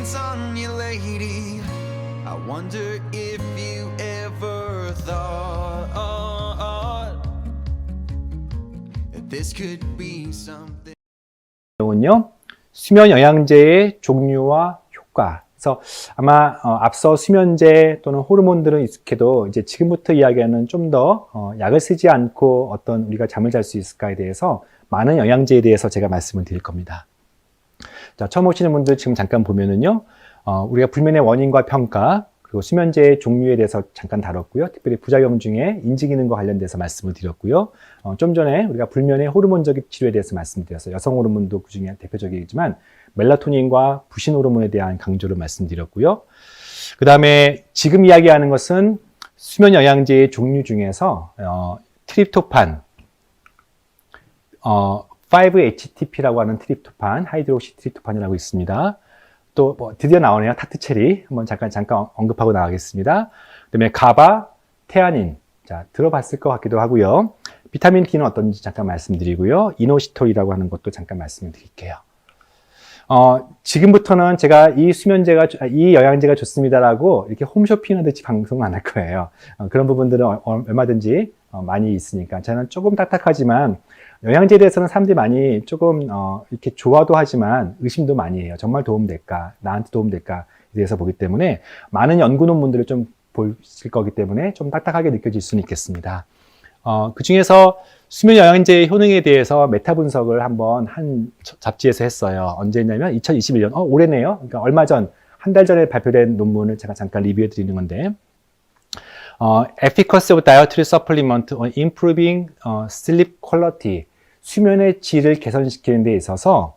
dance on you, lady. I wonder if you ever thought that this could be something. 내용은요, 수면 영양제의 종류와 효과. 그래서 아마 어, 앞서 수면제 또는 호르몬들은 익숙해도 이제 지금부터 이야기하는 좀 더 어, 약을 쓰지 않고 어떤 우리가 잠을 잘 수 있을까에 대해서 많은 영양제에 대해서 제가 말씀을 드릴 겁니다. 자, 처음 오시는 분들 지금 잠깐 보면은요, 어, 우리가 불면의 원인과 평가, 그리고 수면제의 종류에 대해서 잠깐 다뤘고요. 특별히 부작용 중에 인지기능과 관련돼서 말씀을 드렸고요. 어, 좀 전에 우리가 불면의 호르몬적인 치료에 대해서 말씀드렸어요. 여성 호르몬도 그 중에 대표적이지만 멜라토닌과 부신 호르몬에 대한 강조를 말씀드렸고요. 그 다음에 지금 이야기하는 것은 수면 영양제의 종류 중에서 어, 트립토판, 어, 5-HTP라고 하는 트립토판, 하이드록시 트립토판이라고 있습니다. 또 뭐 드디어 나오네요. 타트 체리. 한번 잠깐 잠깐 언급하고 나가겠습니다. 그다음에 가바, 테아닌. 자, 들어봤을 것 같기도 하고요. 비타민 D는 어떤지 잠깐 말씀드리고요. 이노시톨이라고 하는 것도 잠깐 말씀을 드릴게요. 어, 지금부터는 제가 이 수면제가, 좋- 아, 이 영양제가 좋습니다라고 이렇게 홈쇼핑 하듯이 방송을 안 할 거예요. 어, 그런 부분들은 얼마든지 어, 많이 있으니까. 저는 조금 딱딱하지만 영양제에 대해서는 사람들이 많이 조금 어, 이렇게 좋아도 하지만 의심도 많이 해요. 정말 도움될까? 나한테 도움될까? 에 대해서 보기 때문에 많은 연구 논문들을 좀 보실 거기 때문에 좀 딱딱하게 느껴질 수는 있겠습니다. 어, 그 중에서 수면 영양제의 효능에 대해서 메타 분석을 한번 한 잡지에서 했어요. 언제 했냐면 2021년, 어, 올해네요. 그러니까 얼마 전, 한 달 전에 발표된 논문을 제가 잠깐 리뷰해 드리는 건데, 어, Efficacy of Dietary Supplement on Improving 어, Sleep Quality, 수면의 질을 개선시키는 데 있어서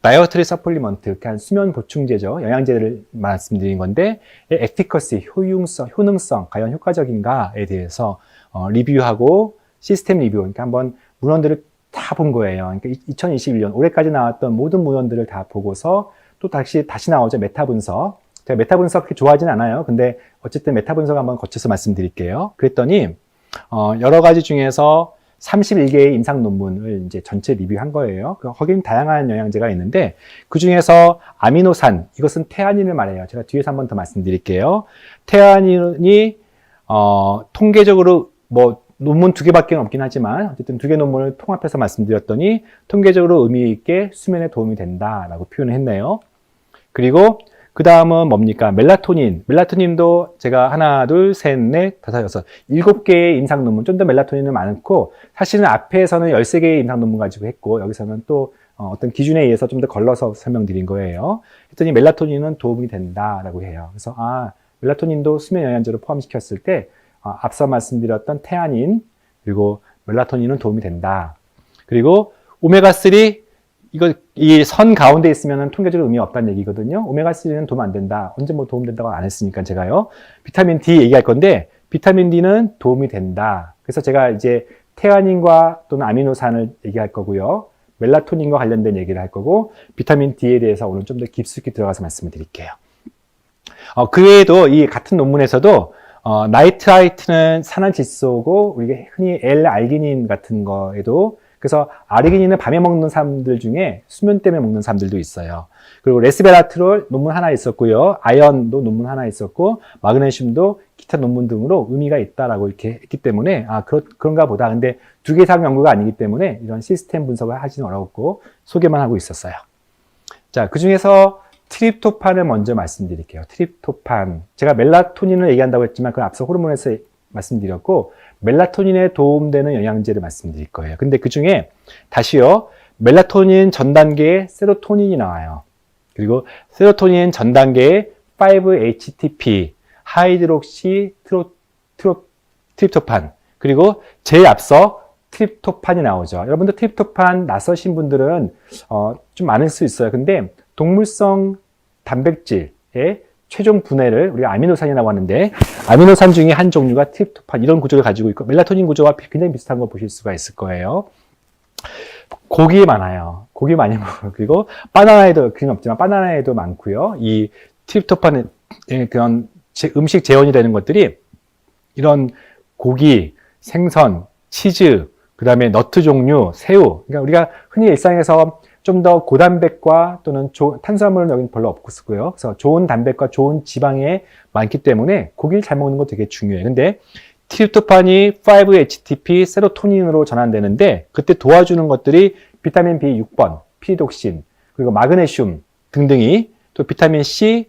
다이어트리 서플리먼트, 그러니까 수면 보충제죠. 영양제를 말씀드린 건데, 에피커시, 효용성, 효능성, 과연 효과적인가에 대해서 어, 리뷰하고 시스템 리뷰, 그러니까 한번 문헌들을 다 본 거예요. 그러니까 2021년 올해까지 나왔던 모든 문헌들을 다 보고서 또 다시 다시 나오죠 메타 분석. 제가 메타 분석 그렇게 좋아하진 않아요. 근데 어쨌든 메타 분석 한번 거쳐서 말씀드릴게요. 그랬더니 어, 여러 가지 중에서 31개의 임상 논문을 이제 전체 리뷰한 거예요. 그 거긴 다양한 영양제가 있는데 그 중에서 아미노산 이것은 태아닌을 말해요. 제가 뒤에서 한 번 더 말씀드릴게요. 태아닌이 어, 통계적으로 뭐 논문 두 개밖에 없긴 하지만 어쨌든 두 개 논문을 통합해서 말씀드렸더니 통계적으로 의미 있게 수면에 도움이 된다라고 표현을 했네요. 그리고 그 다음은 뭡니까? 멜라토닌. 멜라토닌도 제가 하나, 둘, 셋, 넷, 다섯, 여섯, 일곱 개의 임상 논문, 좀 더 멜라토닌은 많고, 사실은 앞에서는 13개의 임상 논문 가지고 했고, 여기서는 또 어, 어떤 기준에 의해서 좀 더 걸러서 설명드린 거예요. 했더니 멜라토닌은 도움이 된다라고 해요. 그래서, 아, 멜라토닌도 수면 영양제로 포함시켰을 때, 어, 앞서 말씀드렸던 태아닌, 그리고 멜라토닌은 도움이 된다. 그리고 오메가3, 이거 이 선 가운데 있으면 통계적으로 의미 없다는 얘기거든요. 오메가3는 도움 안 된다. 언제 뭐 도움 된다고 안 했으니까 제가요. 비타민 D 얘기할 건데 비타민 D는 도움이 된다. 그래서 제가 이제 태아닌과 또는 아미노산을 얘기할 거고요. 멜라토닌과 관련된 얘기를 할 거고 비타민 D에 대해서 오늘 좀 더 깊숙이 들어가서 말씀을 드릴게요. 어, 그 외에도 이 같은 논문에서도 어, 나이트라이트는 산화 질소고 우리가 흔히 L-알기닌 같은 거에도 그래서 아르기닌을 밤에 먹는 사람들 중에 수면 때문에 먹는 사람들도 있어요. 그리고 레스베라트롤 논문 하나 있었고요. 아연도 논문 하나 있었고 마그네슘도 기타 논문 등으로 의미가 있다라고 이렇게 했기 때문에 아 그렇, 그런가 보다. 근데 두 개 이상 연구가 아니기 때문에 이런 시스템 분석을 하지는 어렵고 소개만 하고 있었어요. 자, 그 중에서 트립토판을 먼저 말씀드릴게요. 트립토판. 제가 멜라토닌을 얘기한다고 했지만 그 앞서 호르몬에서 말씀드렸고 멜라토닌에 도움되는 영양제를 말씀드릴 거예요. 근데 그 중에 다시요. 멜라토닌 전 단계에 세로토닌이 나와요. 그리고 세로토닌 전 단계에 5-HTP, 하이드록시 트로, 트로, 트립토판. 그리고 제일 앞서 트립토판이 나오죠. 여러분들 트립토판 낯서신 분들은 어, 좀 많을 수 있어요. 근데 동물성 단백질의 최종 분해를 우리가 아미노산이라고 하는데 아미노산 중에 한 종류가 트립토판 이런 구조를 가지고 있고 멜라토닌 구조와 굉장히 비슷한 걸 보실 수가 있을 거예요. 고기에 많아요. 고기 많이 먹어요. 그리고 바나나에도 그건 없지만 바나나에도 많고요. 이 트립토판의 그런 제- 음식 재현이 되는 것들이 이런 고기, 생선, 치즈, 그 다음에 너트 종류, 새우. 그러니까 우리가 흔히 일상에서 좀 더 고단백과 또는 조- 탄수화물은 여기 별로 없고요. 그래서 좋은 단백과 좋은 지방에 많기 때문에 고기를 잘 먹는 거 되게 중요해요. 근데 트립토판이 5-HTP 세로토닌으로 전환되는데 그때 도와주는 것들이 비타민 B6번, 피리독신, 그리고 마그네슘 등등이 또 비타민 C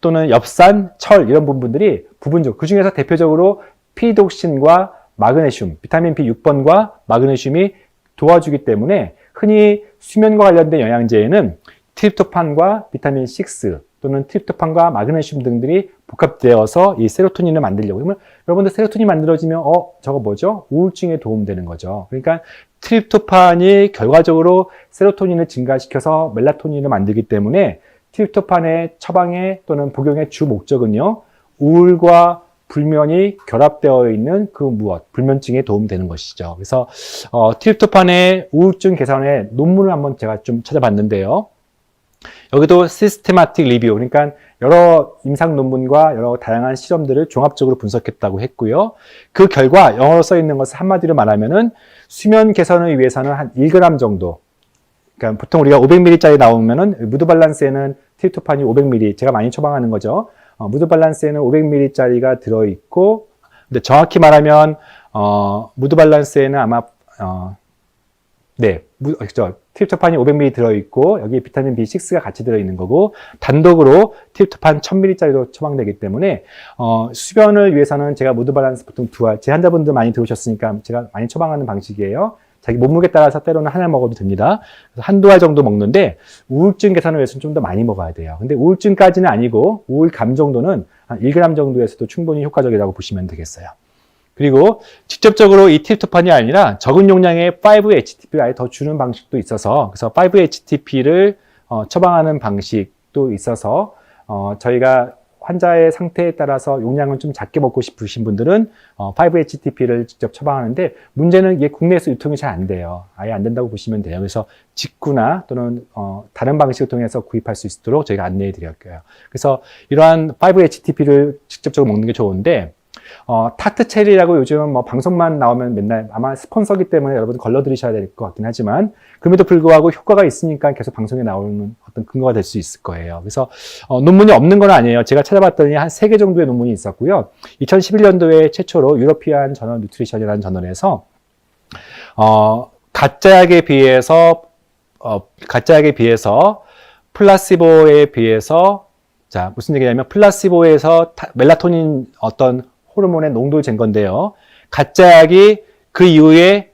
또는 엽산, 철 이런 부분들이 부분적 그 중에서 대표적으로 피리독신과 마그네슘, 비타민 B6번과 마그네슘이 도와주기 때문에 흔히 수면과 관련된 영양제에는 트립토판과 비타민 6 또는 트립토판과 마그네슘 등들이 복합되어서 이 세로토닌을 만들려고 그러면 여러분들 세로토닌 만들어지면 어 저거 뭐죠? 우울증에 도움되는 거죠. 그러니까 트립토판이 결과적으로 세로토닌을 증가시켜서 멜라토닌을 만들기 때문에 트립토판의 처방에 또는 복용의 주 목적은요. 우울과 불면이 결합되어 있는 그 무엇, 불면증에 도움되는 것이죠. 그래서 어, 트립토판의 우울증 개선의 논문을 한번 제가 좀 찾아봤는데요. 여기도 시스테마틱 리뷰, 그러니까 여러 임상 논문과 여러 다양한 실험들을 종합적으로 분석했다고 했고요. 그 결과 영어로 써 있는 것을 한마디로 말하면은 수면 개선을 위해서는 한 1g 정도. 그러니까 보통 우리가 500ml짜리 나오면은 무드 밸런스에는 트립토판이 500ml, 제가 많이 처방하는 거죠. 어, 무드 밸런스에는 500ml짜리가 들어있고, 근데 정확히 말하면, 어, 무드 밸런스에는 아마, 어, 네, 무, 어, 저, 트립토판이 500ml 들어있고, 여기 비타민 B6가 같이 들어있는 거고, 단독으로 트립토판 1000ml짜리도 처방되기 때문에, 어, 수변을 위해서는 제가 무드 밸런스 보통 두 알, 제 환자분들 많이 들어오셨으니까 제가 많이 처방하는 방식이에요. 자기 몸무게 따라서 때로는 하나 먹어도 됩니다. 그래서 한두 알 정도 먹는데, 우울증 개선을 위해서는 좀 더 많이 먹어야 돼요. 근데 우울증까지는 아니고, 우울감 정도는 한 1g 정도에서도 충분히 효과적이라고 보시면 되겠어요. 그리고 직접적으로 이 트립토판이 아니라 적은 용량의 5-HTP를 아예 더 주는 방식도 있어서 그래서 5-HTP를 어, 처방하는 방식도 있어서 어, 저희가 환자의 상태에 따라서 용량을 좀 작게 먹고 싶으신 분들은 어, 5-HTP를 직접 처방하는데 문제는 이게 국내에서 유통이 잘 안 돼요. 아예 안 된다고 보시면 돼요. 그래서 직구나 또는 어, 다른 방식을 통해서 구입할 수 있도록 저희가 안내해 드릴게요. 그래서 이러한 5-HTP를 직접적으로 먹는 게 좋은데 어, 타트 체리라고 요즘 뭐 방송만 나오면 맨날 아마 스폰서기 때문에 여러분 걸러 들으셔야 될 것 같긴 하지만 그럼에도 불구하고 효과가 있으니까 계속 방송에 나오는 어떤 근거가 될 수 있을 거예요. 그래서 어, 논문이 없는 건 아니에요. 제가 찾아봤더니 한 세 개 정도의 논문이 있었고요. 2011년도에 최초로 유러피안 저널 뉴트리션이라는 저널에서 어, 가짜약에 비해서 어, 가짜약에 비해서 플라시보에 비해서 자 무슨 얘기냐면 플라시보에서 타- 멜라토닌 어떤 호르몬의 농도를 잰 건데요. 가짜 약이 그 이후에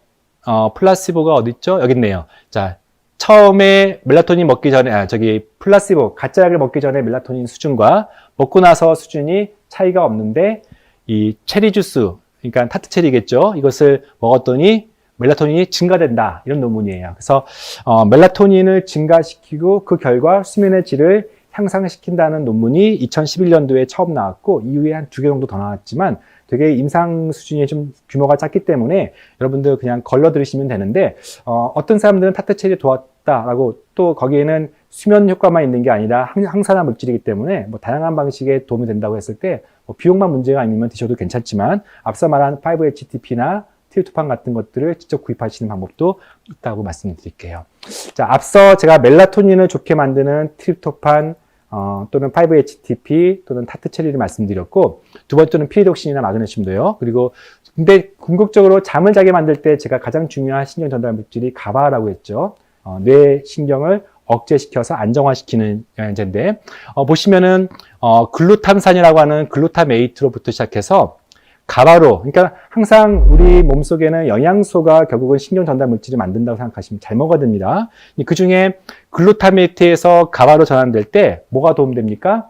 어, 플라시보가 어디 있죠? 여기 있네요. 자 처음에 멜라토닌 먹기 전에 아 저기 플라시보 가짜 약을 먹기 전에 멜라토닌 수준과 먹고 나서 수준이 차이가 없는데 이 체리 주스 그러니까 타트 체리겠죠. 이것을 먹었더니 멜라토닌이 증가된다 이런 논문이에요. 그래서 어, 멜라토닌을 증가시키고 그 결과 수면의 질을 향상시킨다는 논문이 2011년도에 처음 나왔고 이후에 한 두 개 정도 더 나왔지만 되게 임상 수준이 좀 규모가 작기 때문에 여러분들 그냥 걸러 들으시면 되는데 어, 어떤 사람들은 타트 체리 도왔다라고 또 거기에는 수면 효과만 있는 게 아니라 항- 항산화 물질이기 때문에 뭐 다양한 방식에 도움이 된다고 했을 때 뭐 비용만 문제가 아니면 드셔도 괜찮지만 앞서 말한 5-HTP나 트립토판 같은 것들을 직접 구입하시는 방법도 있다고 말씀드릴게요. 자, 앞서 제가 멜라토닌을 좋게 만드는 트립토판 어, 또는 5-HTP 또는 타트 체리를 말씀드렸고 두 번째는 피리독신이나 마그네슘도요. 그리고 근데 궁극적으로 잠을 자게 만들 때 제가 가장 중요한 신경 전달 물질이 가바라고 했죠. 어, 뇌 신경을 억제시켜서 안정화시키는 영양제인데 어, 보시면은 어, 글루탐산이라고 하는 글루타메이트로부터 시작해서 가바로 그러니까 항상 우리 몸속에는 영양소가 결국은 신경 전달 물질을 만든다고 생각하시면 잘 먹어야 됩니다. 그 중에 글루타메이트에서 가바로 전환될 때 뭐가 도움됩니까?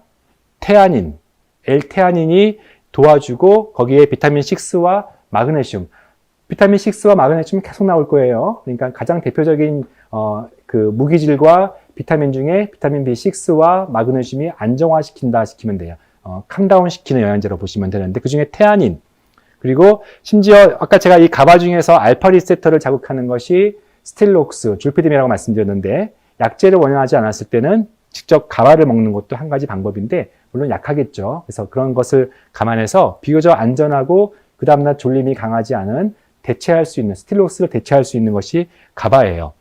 테아닌, L테아닌이 도와주고 거기에 비타민 6와 마그네슘, 비타민 6와 마그네슘이 계속 나올 거예요. 그러니까 가장 대표적인 어, 그 무기질과 비타민 중에 비타민 B6와 마그네슘이 안정화시킨다 시키면 돼요. 어, 캄다운 시키는 영양제로 보시면 되는데 그 중에 테아닌 그리고 심지어 아까 제가 이 가바 중에서 알파 리세터를 자극하는 것이 스틸록스, 줄피dim이라고 말씀드렸는데 약제를 원하지 않았을 때는 직접 가바를 먹는 것도 한 가지 방법인데 물론 약하겠죠. 그래서 그런 것을 감안해서 비교적 안전하고 그 다음날 졸림이 강하지 않은 대체할 수 있는 스틸록스를 대체할 수 있는 것이 가바예요.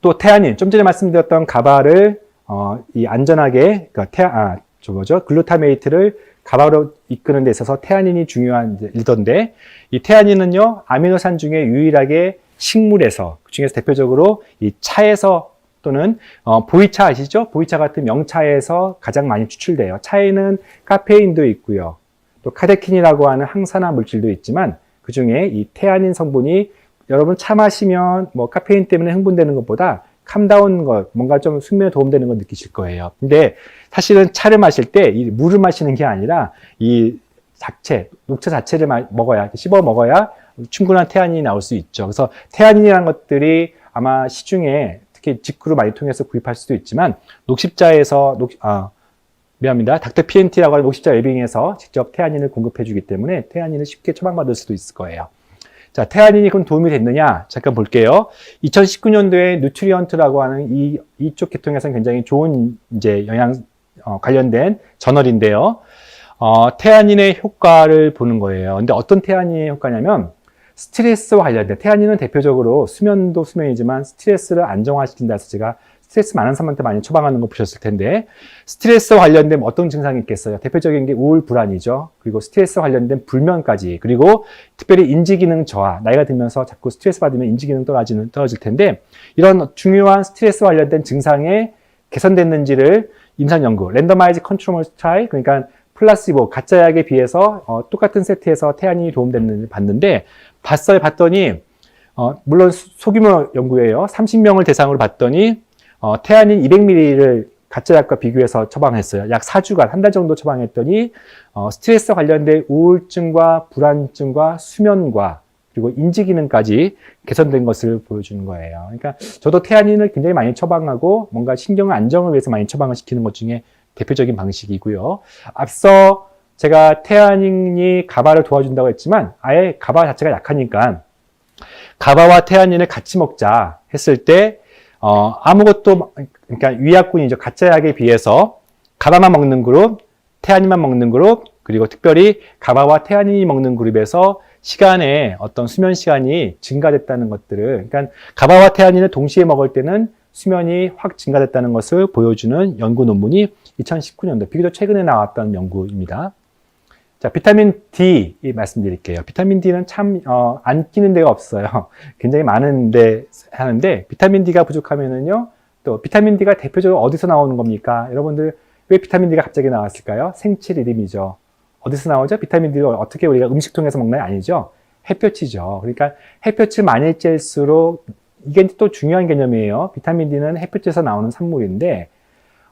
또 태아닌, 좀 전에 말씀드렸던 가바를 어, 이 안전하게 그러니까 태아, 아, 저 뭐죠? 글루타메이트를 가바로 이끄는 데 있어서 태아닌이 중요한 일던데 이 태아닌은요 아미노산 중에 유일하게 식물에서 그 중에서 대표적으로 이 차에서 또는 어, 보이차 아시죠? 보이차 같은 명차에서 가장 많이 추출돼요. 차에는 카페인도 있고요. 또 카데킨이라고 하는 항산화 물질도 있지만 그 중에 이 태아닌 성분이 여러분 차 마시면 뭐 카페인 때문에 흥분되는 것보다 캄다운 것, 뭔가 좀 숙면에 도움되는 걸 느끼실 거예요. 근데 사실은 차를 마실 때 이 물을 마시는 게 아니라 이 자체, 녹차 자체를 마- 먹어야, 씹어 먹어야 충분한 태아닌이 나올 수 있죠. 그래서 태아닌이라는 것들이 아마 시중에 특히 직구를 많이 통해서 구입할 수도 있지만 녹십자에서 녹, 아, 미안합니다. 닥터 PNT라고 하는 녹십자 웨빙에서 직접 태아닌을 공급해 주기 때문에 태아닌을 쉽게 처방받을 수도 있을 거예요. 자, 태아닌이 그럼 도움이 됐느냐? 잠깐 볼게요. 2019년도에 누트리언트라고 하는 이, 이쪽 계통에서는 굉장히 좋은 이제 영양 어, 관련된 저널인데요. 어, 태아닌의 효과를 보는 거예요. 근데 어떤 태아닌의 효과냐면 스트레스와 관련된 태아닌은 대표적으로 수면도 수면이지만 스트레스를 안정화시킨다 해서 제가 스트레스 많은 사람한테 많이 처방하는 거 보셨을 텐데 스트레스와 관련된 어떤 증상이 있겠어요? 대표적인 게 우울 불안이죠. 그리고 스트레스와 관련된 불면까지 그리고 특별히 인지 기능 저하 나이가 들면서 자꾸 스트레스 받으면 인지 기능 떨어지는 떨어질 텐데 이런 중요한 스트레스와 관련된 증상에 개선됐는지를 임상 연구 랜더마이즈 컨트롤 트라이 그러니까 플라시보 가짜 약에 비해서 어, 똑같은 세트에서 태안이 도움됐는지 봤는데 봤어요 봤더니 어, 물론 소- 소규모 연구예요 30명을 대상으로 봤더니 어, 태안인 200ml를 가짜 약과 비교해서 처방했어요. 약 4주간, 한 달 정도 처방했더니, 어, 스트레스 관련된 우울증과 불안증과 수면과 그리고 인지 기능까지 개선된 것을 보여주는 거예요. 그러니까 저도 태아닌을 굉장히 많이 처방하고 뭔가 신경 안정을 위해서 많이 처방을 시키는 것 중에 대표적인 방식이고요. 앞서 제가 태아닌이 가바를 도와준다고 했지만 아예 가바 자체가 약하니까 가바와 태아닌을 같이 먹자 했을 때 어, 아무것도, 그러니까 위약군이죠. 가짜 약에 비해서 가바만 먹는 그룹, 태아닌만 먹는 그룹, 그리고 특별히 가바와 태아닌이 먹는 그룹에서 시간에 어떤 수면 시간이 증가됐다는 것들을, 그러니까 가바와 태아닌을 동시에 먹을 때는 수면이 확 증가됐다는 것을 보여주는 연구 논문이 2019년도, 비교적 최근에 나왔던 연구입니다. 자, 비타민 D 이 말씀드릴게요. 비타민 D는 참, 어, 안 끼는 데가 없어요. 굉장히 많은데 하는데, 비타민 D가 부족하면은요, 또 비타민 D가 대표적으로 어디서 나오는 겁니까? 여러분들, 왜 비타민 D가 갑자기 나왔을까요? 생체 리듬이죠. 어디서 나오죠? 비타민 D를 어떻게 우리가 음식 통해서 먹나요? 아니죠. 햇볕이죠. 그러니까 햇볕을 많이 쬐일수록, 이게 또 중요한 개념이에요. 비타민 D는 햇볕에서 나오는 산물인데,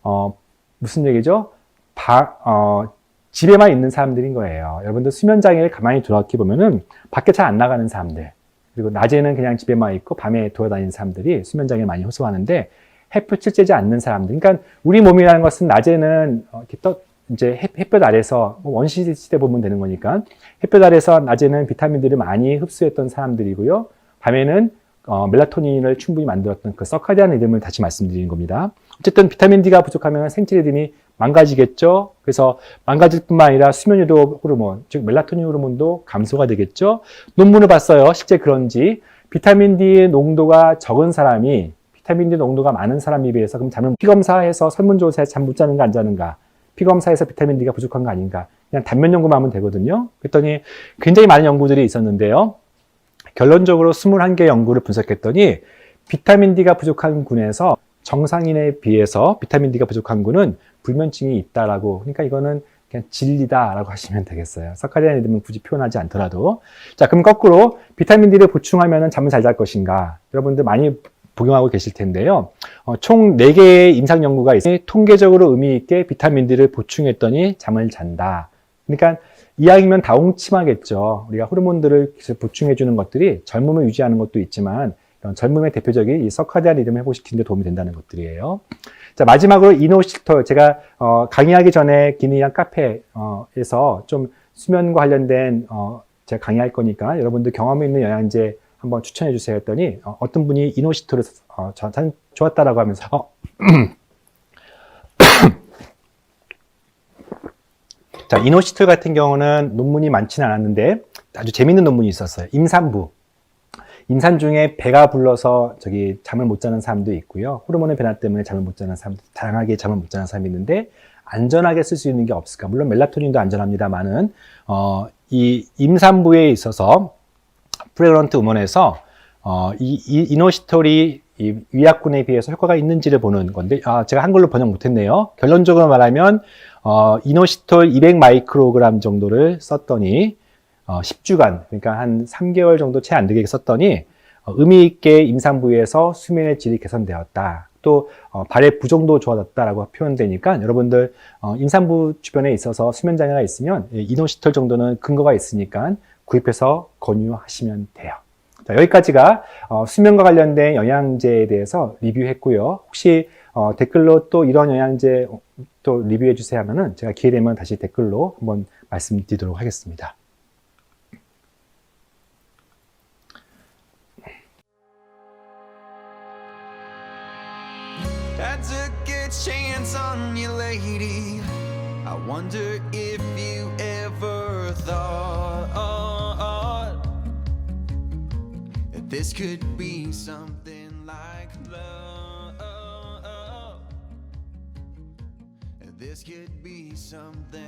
어, 무슨 얘기죠? 바, 어, 집에만 있는 사람들인 거예요. 여러분들 수면 장애를 가만히 돌아보게 보면은 밖에 잘 안 나가는 사람들, 그리고 낮에는 그냥 집에만 있고 밤에 돌아다니는 사람들이 수면 장애를 많이 호소하는데 햇볕을 쬐지 않는 사람들. 그러니까 우리 몸이라는 것은 낮에는 어, 이렇게 떠, 이제 햇- 햇볕 아래서 뭐 원시 시대 보면 되는 거니까 햇볕 아래서 낮에는 비타민들을 많이 흡수했던 사람들이고요. 밤에는 어, 멜라토닌을 충분히 만들었던 그 서카디안 리듬을 다시 말씀드리는 겁니다. 어쨌든 비타민 D가 부족하면 생체 리듬이 망가지겠죠. 그래서 망가질 뿐만 아니라 수면 유도 호르몬, 즉 멜라토닌 호르몬도 감소가 되겠죠. 논문을 봤어요. 실제 그런지 비타민 D의 농도가 적은 사람이 비타민 D 농도가 많은 사람에 비해서 그럼 잠을 피검사해서 설문조사에 잠 못 자는가 안 자는가 피검사에서 비타민 D가 부족한 거 아닌가 그냥 단면 연구만 하면 되거든요. 그랬더니 굉장히 많은 연구들이 있었는데요. 결론적으로 21개 연구를 분석했더니 비타민 D가 부족한 군에서 정상인에 비해서 비타민 D가 부족한 군은 불면증이 있다라고 그러니까 이거는 그냥 진리다라고 하시면 되겠어요. 서카리안 리듬은 굳이 표현하지 않더라도 자 그럼 거꾸로 비타민 D를 보충하면 잠을 잘 잘 것인가 여러분들 많이 복용하고 계실 텐데요. 어, 총 4개의 임상 연구가 있어요. 통계적으로 의미 있게 비타민 D를 보충했더니 잠을 잔다. 그러니까 이왕이면 다홍침하겠죠. 우리가 호르몬들을 보충해 주는 것들이 젊음을 유지하는 것도 있지만 젊음의 대표적인 이 서카디안 리듬을 회복시키는 데 도움이 된다는 것들이에요. 자, 마지막으로 이노시터 제가 어, 강의하기 전에 기니안 카페에서 좀 수면과 관련된 어, 제가 강의할 거니까 여러분들 경험 있는 영양제 한번 추천해 주세요 했더니 어, 떤 분이 이노시토를 어, 저, 참 좋았다라고 하면서 어, 자, 이노시트 같은 경우는 논문이 많지는 않았는데 아주 재밌는 논문이 있었어요. 임산부. 임산 중에 배가 불러서 저기 잠을 못 자는 사람도 있고요. 호르몬의 변화 때문에 잠을 못 자는 사람도 다양하게 잠을 못 자는 사람이 있는데 안전하게 쓸 수 있는 게 없을까? 물론 멜라토닌도 안전합니다만은 어, 이 임산부에 있어서 프레그런트 우먼에서 어, 이, 이 이노시톨이 이 위약군에 비해서 효과가 있는지를 보는 건데 아, 제가 한글로 번역 못했네요. 결론적으로 말하면 어, 이노시톨 200 마이크로그램 정도를 썼더니 어, 10주간 그러니까 한 3개월 정도 채 안 되게 썼더니 어, 의미 있게 임산부에서 수면의 질이 개선되었다. 또 어, 발의 부정도 좋아졌다라고 표현되니까 여러분들 어, 임산부 주변에 있어서 수면 장애가 있으면 이 이노시톨 정도는 근거가 있으니까 구입해서 권유하시면 돼요. 자, 여기까지가 어, 수면과 관련된 영양제에 대해서 리뷰했고요. 혹시 어, 댓글로 또 이런 영양제 또 리뷰해 주세요 하면은 제가 기회 되면 다시 댓글로 한번 말씀드리도록 하겠습니다. Lady. I wonder if you ever thought that this could be something like love. This could be something.